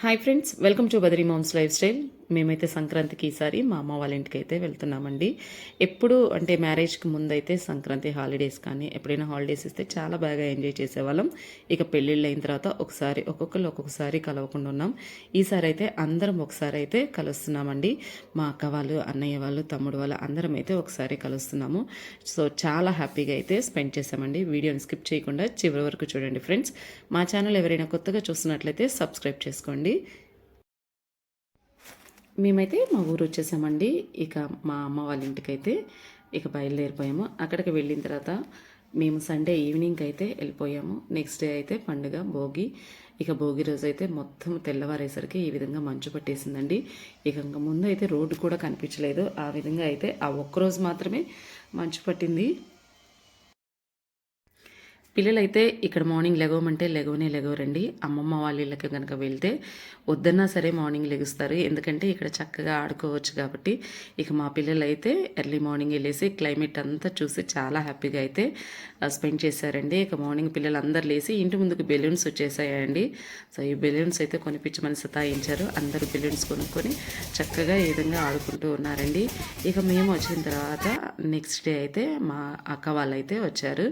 hi friends welcome to Badri మౌన్స్ life style మేమైతే సంక్రాంతికి ఈసారి మా అమ్మ వాళ్ళ ఇంటికి అయితే వెళ్తున్నామండి. ఎప్పుడు అంటే మ్యారేజ్కి ముందైతే సంక్రాంతి హాలిడేస్ కానీ ఎప్పుడైనా హాలిడేస్ ఇస్తే చాలా బాగా ఎంజాయ్ చేసేవాళ్ళం. ఇక పెళ్ళిళ్ళు అయిన తర్వాత ఒకసారి ఒక్కొక్కరు ఒక్కొక్కసారి కలవకుండా ఉన్నాం. ఈసారి అయితే అందరం ఒకసారి అయితే కలుస్తున్నామండి. మా అక్క వాళ్ళు అన్నయ్య వాళ్ళు తమ్ముడు వాళ్ళు అందరం అయితే ఒకసారి కలుస్తున్నాము. సో చాలా హ్యాపీగా అయితే స్పెండ్ చేసామండి. వీడియోని స్కిప్ చేయకుండా చివరి వరకు చూడండి ఫ్రెండ్స్. మా ఛానల్ ఎవరైనా కొత్తగా చూస్తున్నట్లయితే సబ్స్క్రైబ్ చేసుకోండి. మేమైతే మా ఊరు వచ్చేసామండి. ఇక మా అమ్మ వాళ్ళ ఇంటికైతే ఇక బయలుదేరిపోయాము. అక్కడికి వెళ్ళిన తర్వాత మేము సండే ఈవినింగ్ అయితే వెళ్ళిపోయాము. నెక్స్ట్ డే అయితే పండుగ భోగి. ఇక భోగి రోజు అయితే మొత్తం తెల్లవారేసరికి ఈ విధంగా మంచు పట్టేసిందండి. ఇక ఇంకా ముందు అయితే రోడ్డు కూడా కనిపించలేదు. ఆ విధంగా అయితే ఆ ఒక్కరోజు మాత్రమే మంచు పట్టింది. పిల్లలైతే ఇక్కడ మార్నింగ్ లెగవమంటే లెగవనే లెగవరండి. అమ్మమ్మ వాళ్ళ ఇళ్ళకి కనుక వెళ్తే వద్దన్నా సరే మార్నింగ్ లెగుస్తారు. ఎందుకంటే ఇక్కడ చక్కగా ఆడుకోవచ్చు కాబట్టి ఇక మా పిల్లలైతే ఎర్లీ మార్నింగ్ వెళ్ళేసి క్లైమేట్ అంతా చూసి చాలా హ్యాపీగా అయితే స్పెండ్ చేశారండి. ఇక మార్నింగ్ పిల్లలు అందరు లేసి ఇంటి ముందుకు బెలూన్స్ వచ్చేసాయండి. సో ఈ బెలూన్స్ అయితే కొనిపించమని సతాయించారు. అందరూ బెలూన్స్ కొనుక్కొని చక్కగా ఈ విధంగా ఆడుకుంటూ ఉన్నారండి. ఇక మేము వచ్చిన తర్వాత నెక్స్ట్ డే అయితే మా అక్క వాళ్ళు అయితే వచ్చారు.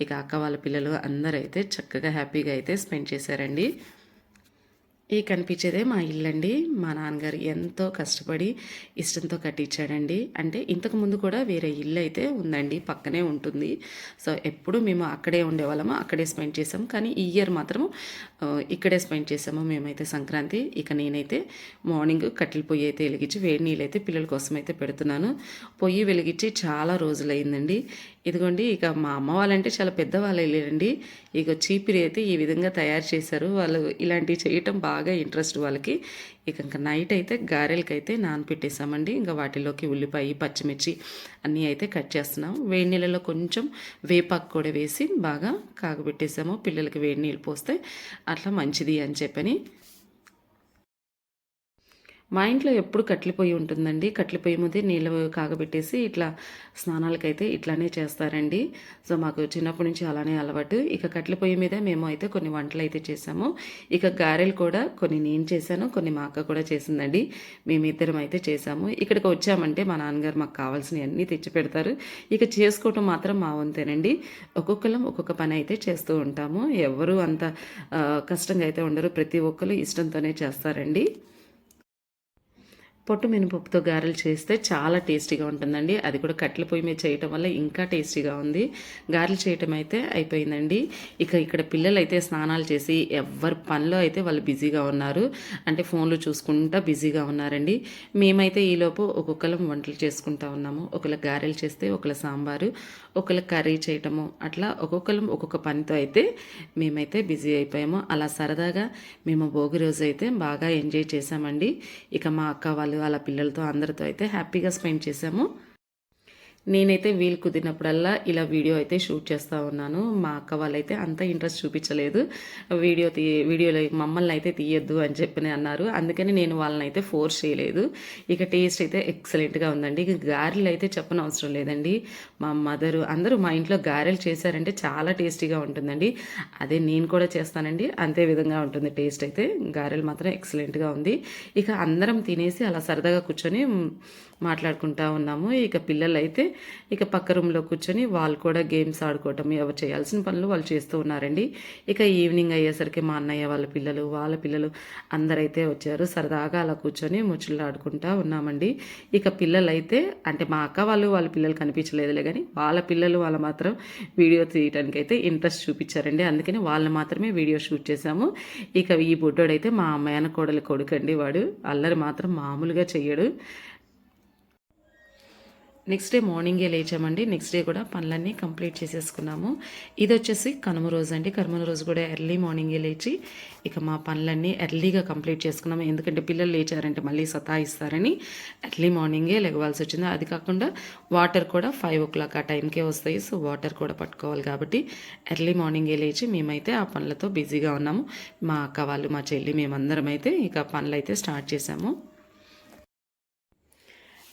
ఇక అక్క వాళ్ళ పిల్లలు అందరూ అయితే చక్కగా హ్యాపీగా అయితే స్పెండ్ చేశారండి. ఈ కనిపించేదే మా ఇల్లండి. మా నాన్నగారు ఎంతో కష్టపడి ఇష్టంతో కట్టించాడండి. అంటే ఇంతకు ముందు కూడా వేరే ఇల్లు అయితే ఉందండి పక్కనే ఉంటుంది. సో ఎప్పుడు మేము అక్కడే ఉండేవాళ్ళము అక్కడే స్పెండ్ చేసాం కానీ ఈ ఇయర్ మాత్రం ఇక్కడే స్పెండ్ చేసాము మేమైతే సంక్రాంతి. ఇక నేనైతే మార్నింగ్ కట్టెల పొయ్యి అయితే వెలిగించి వేడి నీళ్ళు అయితే పిల్లల కోసం అయితే పెడుతున్నాను. పొయ్యి వెలిగించి చాలా రోజులైందండి. ఇదిగోండి ఇక మా అమ్మ వాళ్ళంటే చాలా పెద్దవాళ్ళు వెళ్ళారండి. ఇక చీపిరి అయితే ఈ విధంగా తయారు చేశారు. వాళ్ళు ఇలాంటివి చేయటం బాగా ఇంట్రెస్ట్ వాళ్ళకి. ఇక ఇంకా నైట్ అయితే గారెలకైతే అయితే నానపెట్టేసామండి. ఇంకా వాటిలోకి ఉల్లిపాయ పచ్చిమిర్చి అన్నీ అయితే కట్ చేస్తున్నాం. వేడి నీళ్ళలో కొంచెం వేపాకు కూడా వేసి బాగా కాగబెట్టేసాము. పిల్లలకి వేడి నీళ్ళు పోస్తే అట్లా మంచిది అని చెప్పని మా ఇంట్లో ఎప్పుడు కట్టెల పొయ్యి ఉంటుందండి. కట్లిపోయి పొయ్యి మీద నీళ్ళు కాగబెట్టేసి ఇట్లా స్నానాలకైతే ఇట్లానే చేస్తారండి. సో మాకు చిన్నప్పటి నుంచి అలానే అలవాటు. ఇక కట్టెల పొయ్యి మీద మేము అయితే కొన్ని వంటలు అయితే చేసాము ఇక గారెలు కూడా కొన్ని నేను చేశాను కొన్ని మా అక్క కూడా చేసిందండి. మేమిద్దరం అయితే చేసాము ఇక్కడికి వచ్చామంటే మా నాన్నగారు మాకు కావాల్సినవి అన్నీ తెచ్చి పెడతారు. ఇక చేసుకోవటం మాత్రం మా వంతేనండి. ఒక్కొక్కరం ఒక్కొక్క పని అయితే చేస్తూ ఉంటాము. ఎవరు అంత కష్టంగా అయితే ఉండరు. ప్రతి ఒక్కరు ఇష్టంతోనే చేస్తారండి. పొట్టు మినపప్పుతో గారెలు చేస్తే చాలా టేస్టీగా ఉంటుందండి. అది కూడా కట్టెల పొయ్యి మీద చేయటం వల్ల ఇంకా టేస్టీగా ఉంది. గారెలు చేయటం అయితే అయిపోయిందండి. ఇక ఇక్కడ పిల్లలు అయితే స్నానాలు చేసి ఎవరి పనిలో అయితే వాళ్ళు బిజీగా ఉన్నారు అంటే ఫోన్లు చూసుకుంటా బిజీగా ఉన్నారండి. మేమైతే ఈలోపు ఒక్కొక్కరం వంటలు చేసుకుంటా ఉన్నాము. ఒకళ్ళ గారెలు చేస్తే ఒకళ్ళ సాంబారు ఒకళ్ళ కర్రీ చేయటము అట్లా ఒక్కొక్కరం ఒక్కొక్క పనితో అయితే మేమైతే బిజీ అయిపోయాము. అలా సరదాగా మేము భోగి రోజు అయితే బాగా ఎంజాయ్ చేసామండి ఇక మా అక్క వాళ్ళు వాళ్ళ పిల్లలతో అందరితో అయితే హ్యాపీగా స్పెండ్ చేసాము నేనైతే వీలు కుదిరినప్పుడల్లా ఇలా వీడియో అయితే షూట్ చేస్తూ ఉన్నాను. మా అక్క వాళ్ళైతే అంత ఇంట్రెస్ట్ చూపించలేదు. వీడియో తీ వీడియోలో మమ్మల్ని అయితే తీయొద్దు అని చెప్పి అన్నారు. అందుకని నేను వాళ్ళని అయితే ఫోర్స్ చేయలేదు. ఇక టేస్ట్ అయితే ఎక్సలెంట్గా ఉందండి. ఇక గారెలు అయితే చెప్పని అవసరం లేదండి. మా మదరు అందరూ మా ఇంట్లో గారెలు చేశారంటే చాలా టేస్టీగా ఉంటుందండి. అదే నేను కూడా చేస్తానండి. అంతే విధంగా ఉంటుంది టేస్ట్ అయితే. గారెలు మాత్రం ఎక్సలెంట్గా ఉంది. ఇక అందరం తినేసి అలా సరదాగా కూర్చొని మాట్లాడుకుంటా ఉన్నాము. ఇక పిల్లలు అయితే ఇక పక్క రూమ్లో కూర్చొని వాళ్ళు కూడా గేమ్స్ ఆడుకోవటం ఎవరు చేయాల్సిన పనులు వాళ్ళు చేస్తూ ఉన్నారండి. ఇక ఈవినింగ్ అయ్యేసరికి మా అన్నయ్య వాళ్ళ పిల్లలు వాళ్ళ పిల్లలు అందరైతే వచ్చారు. సరదాగా అలా కూర్చొని ముచ్చుళ్ళు ఆడుకుంటా ఉన్నామండి. ఇక పిల్లలైతే అంటే మా అక్క వాళ్ళు వాళ్ళ పిల్లలు కనిపించలేదులే కానీ వాళ్ళ పిల్లలు వాళ్ళు మాత్రం వీడియో తీయడానికి అయితే ఇంట్రెస్ట్ చూపించారండి. అందుకని వాళ్ళని మాత్రమే వీడియో షూట్ చేశాము. ఇక ఈ బుడ్డోడైతే మా మేనకోడలి కొడుకండి వాడు. అల్లరి మాత్రం మామూలుగా చెయ్యడు. నెక్స్ట్ డే మార్నింగే లేచామండి. నెక్స్ట్ డే కూడా పనులన్నీ కంప్లీట్ చేసేసుకున్నాము. ఇది వచ్చేసి కనుమ రోజు అండి. కనుమ రోజు కూడా ఎర్లీ మార్నింగే లేచి ఇక మా పనులన్నీ ఎర్లీగా కంప్లీట్ చేసుకున్నాము. ఎందుకంటే పిల్లలు లేచారంటే మళ్ళీ సతాయిస్తారని ఎర్లీ మార్నింగే లెగవాల్సి వచ్చింది. అది కాకుండా వాటర్ కూడా ఫైవ్ ఓ క్లాక్ ఆ టైంకే వస్తాయి. సో వాటర్ కూడా పట్టుకోవాలి కాబట్టి ఎర్లీ మార్నింగే లేచి మేమైతే ఆ పనులతో బిజీగా ఉన్నాము. మా అక్క వాళ్ళు మా చెల్లి మేమందరం అయితే ఇక పనులు అయితే స్టార్ట్ చేసాము.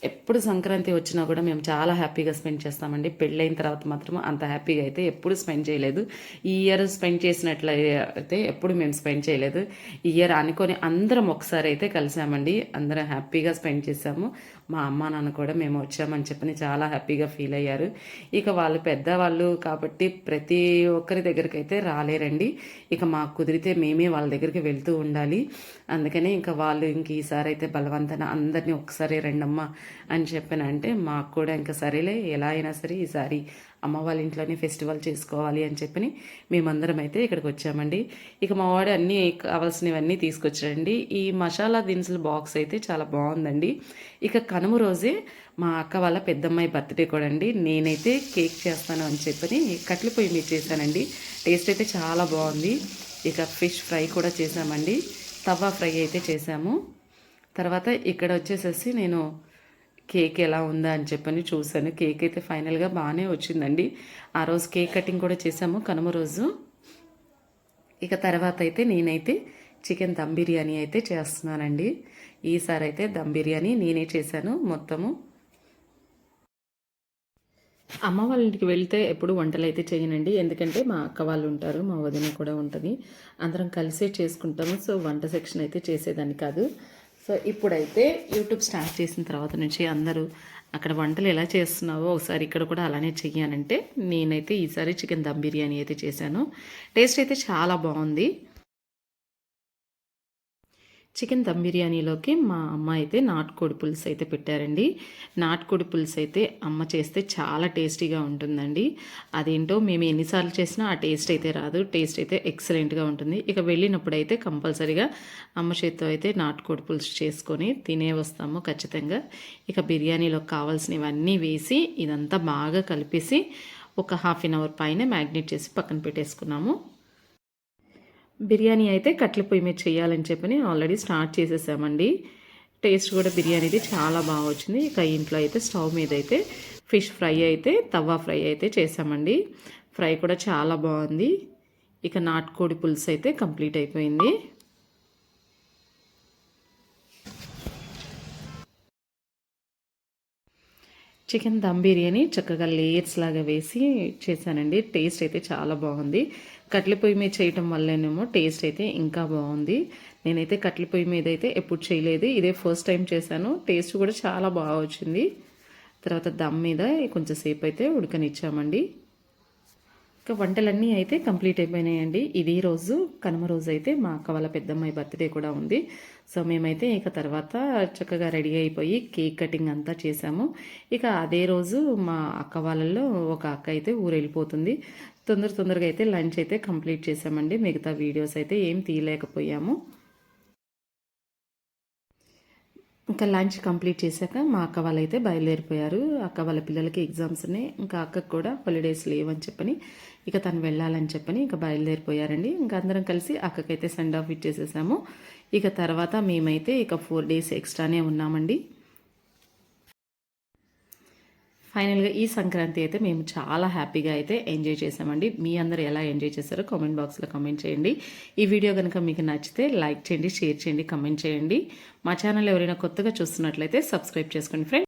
ఎప్పుడు సంక్రాంతి వచ్చినా కూడా మేము చాలా హ్యాపీగా స్పెండ్ చేస్తామండి. పెళ్ళైన తర్వాత మాత్రం అంత హ్యాపీగా అయితే ఎప్పుడు స్పెండ్ చేయలేదు. ఈ ఇయర్ స్పెండ్ చేసినట్లయితే ఎప్పుడు మేము స్పెండ్ చేయలేదు. ఈ ఇయర్ అనుకొని అందరం ఒకసారి అయితే కలిసామండి. అందరం హ్యాపీగా స్పెండ్ చేసాము. మా అమ్మ నాన్న కూడా మేము వచ్చామని చెప్పని చాలా హ్యాపీగా ఫీల్ అయ్యారు. ఇక వాళ్ళు పెద్దవాళ్ళు కాబట్టి ప్రతి ఒక్కరి దగ్గరికి అయితే రాలేరండి. ఇక మాకు కుదిరితే మేమే వాళ్ళ దగ్గరికి వెళ్తూ ఉండాలి. అందుకని ఇంకా వాళ్ళు ఇంక ఈసారి అయితే బలవంతన అందరినీ ఒకసారి రెండమ్మ అని చెప్పానంటే మాకు కూడా ఇంకా సరేలే ఎలా అయినా సరే ఈసారి అమ్మ వాళ్ళ ఇంట్లోనే ఫెస్టివల్ చేసుకోవాలి అని చెప్పని మేమందరం అయితే ఇక్కడికి వచ్చామండి. ఇక మా వాడు అన్నీ కావాల్సినవన్నీ తీసుకొచ్చాడండి. ఈ మసాలా దినుసుల బాక్స్ అయితే చాలా బాగుందండి. ఇక కనుమ రోజే మా అక్క వాళ్ళ పెద్దమ్మాయి బర్త్డే కూడా అండి. నేనైతే కేక్ చేస్తాను అని చెప్పని కట్ల పొయ్యి మీద చేశానండి. టేస్ట్ అయితే చాలా బాగుంది. ఇక ఫిష్ ఫ్రై కూడా చేసామండి తవ్వ ఫ్రై అయితే చేసాము తర్వాత ఇక్కడ వచ్చేసేసి నేను కేక్ ఎలా ఉందా అని చెప్పని చూశాను. కేక్ అయితే ఫైనల్గా బాగానే వచ్చిందండి. ఆ రోజు కేక్ కటింగ్ కూడా చేసాము కనుమ రోజు. ఇక తర్వాత అయితే నేనైతే చికెన్ దమ్ బిర్యానీ అయితే చేస్తున్నానండి. ఈసారి అయితే దమ్ బిర్యానీ నేనే చేశాను మొత్తము. అమ్మ వాళ్ళ ఇంటికి వెళ్తే ఎప్పుడు వంటలు అయితే చేయనండి. ఎందుకంటే మా అక్క వాళ్ళు ఉంటారు మా వదిన కూడా ఉంటుంది. అందరం కలిసే చేసుకుంటాము. సో వంట సెక్షన్ అయితే చేసేదాన్ని కాదు. సో ఇప్పుడైతే యూట్యూబ్ స్టార్ట్ చేసిన తర్వాత నుంచి అందరూ అక్కడ వంటలు ఎలా చేస్తున్నావో ఒకసారి ఇక్కడ కూడా అలానే చెయ్యానంటే నేనైతే ఈసారి చికెన్ దమ్ బిర్యానీ అయితే చేశాను. టేస్ట్ అయితే చాలా బాగుంది. చికెన్ దమ్ బిర్యానీలోకి మా అమ్మ అయితే నాటుకోడి పులుసు అయితే పెట్టారండి. నాటుకోడి పులుసు అయితే అమ్మ చేస్తే చాలా టేస్టీగా ఉంటుందండి. అదేంటో మేము ఎన్నిసార్లు చేసినా ఆ టేస్ట్ అయితే రాదు. టేస్ట్ అయితే ఎక్సలెంట్గా ఉంటుంది. ఇక వెళ్ళినప్పుడు అయితే కంపల్సరీగా అమ్మ చేతితో అయితే నాటుకోడి పులుసు చేసుకొని తినే వస్తాము ఖచ్చితంగా. ఇక బిర్యానీలో కావాల్సినవన్నీ వేసి ఇదంతా బాగా కలిపేసి ఒక హాఫ్ అన్ అవర్ పైన మ్యాగ్నేట్ చేసి పక్కన పెట్టేసుకున్నాము. బిర్యానీ అయితే కట్ల పొయ్యి మీద చేయాలని చెప్పని ఆల్రెడీ స్టార్ట్ చేసేసామండి. టేస్ట్ కూడా బిర్యానీది చాలా బాగా వచ్చింది. ఇక ఇంట్లో అయితే స్టవ్ మీద అయితే ఫిష్ ఫ్రై అయితే తవ్వా ఫ్రై అయితే చేసామండి. ఫ్రై కూడా చాలా బాగుంది. ఇక నాటుకోడి పులుసు అయితే కంప్లీట్ అయిపోయింది. చికెన్ దమ్ బిర్యానీ చక్కగా లేయర్స్ లాగా వేసి చేశానండి. టేస్ట్ అయితే చాలా బాగుంది. కట్ల పొయ్యి మీద చేయటం వల్లనేమో టేస్ట్ అయితే ఇంకా బాగుంది. నేనైతే కట్ల పొయ్యి మీద అయితే ఎప్పుడు చేయలేదు. ఇదే ఫస్ట్ టైం చేశాను. టేస్ట్ కూడా చాలా బాగా వచ్చింది. తర్వాత దమ్ మీద కొంచెంసేపు అయితే ఉడకనిచ్చామండి. ఇంకా వంటలన్నీ అయితే కంప్లీట్ అయిపోయినాయండి. ఇది రోజు కనుమ రోజు అయితే మా అక్క వాళ్ళ పెద్దమ్మాయి బర్త్డే కూడా ఉంది. సో మేమైతే ఇక తర్వాత చక్కగా రెడీ అయిపోయి కేక్ కటింగ్ అంతా చేసాము. ఇక అదే రోజు మా అక్క వాళ్ళల్లో ఒక అక్క అయితే ఊరు వెళ్ళిపోతుంది తొందర తొందరగా అయితే లంచ్ అయితే కంప్లీట్ చేసామండి. మిగతా వీడియోస్ అయితే ఏం తీయలేకపోయాము. ఇంకా లంచ్ కంప్లీట్ చేశాక మా అక్క వాళ్ళు అయితే బయలుదేరిపోయారు. అక్క వాళ్ళ పిల్లలకి ఎగ్జామ్స్ ఉన్నాయి. ఇంకా అక్కకు కూడా హాలిడేస్ లేవని చెప్పని ఇక తను వెళ్ళాలని చెప్పని ఇక బయలుదేరిపోయారండి. ఇంకా అందరం కలిసి అక్కకైతే సెండ్ ఆఫ్ ఇచ్చేసేసాము. ఇక తర్వాత మేమైతే ఇక ఫోర్ డేస్ ఎక్స్ట్రానే ఉన్నామండి. ఫైనల్గా ఈ సంక్రాంతి అయితే మేము చాలా హ్యాపీగా అయితే ఎంజాయ్ చేసామండి మీ అందరు ఎలా ఎంజాయ్ చేశారో కామెంట్ బాక్స్లో కమెంట్ చేయండి. ఈ వీడియో కనుక మీకు నచ్చితే లైక్ చేయండి షేర్ చేయండి కమెంట్ చేయండి. మా ఛానల్ ఎవరైనా కొత్తగా చూస్తున్నట్లయితే సబ్స్క్రైబ్ చేసుకోండి ఫ్రెండ్స్.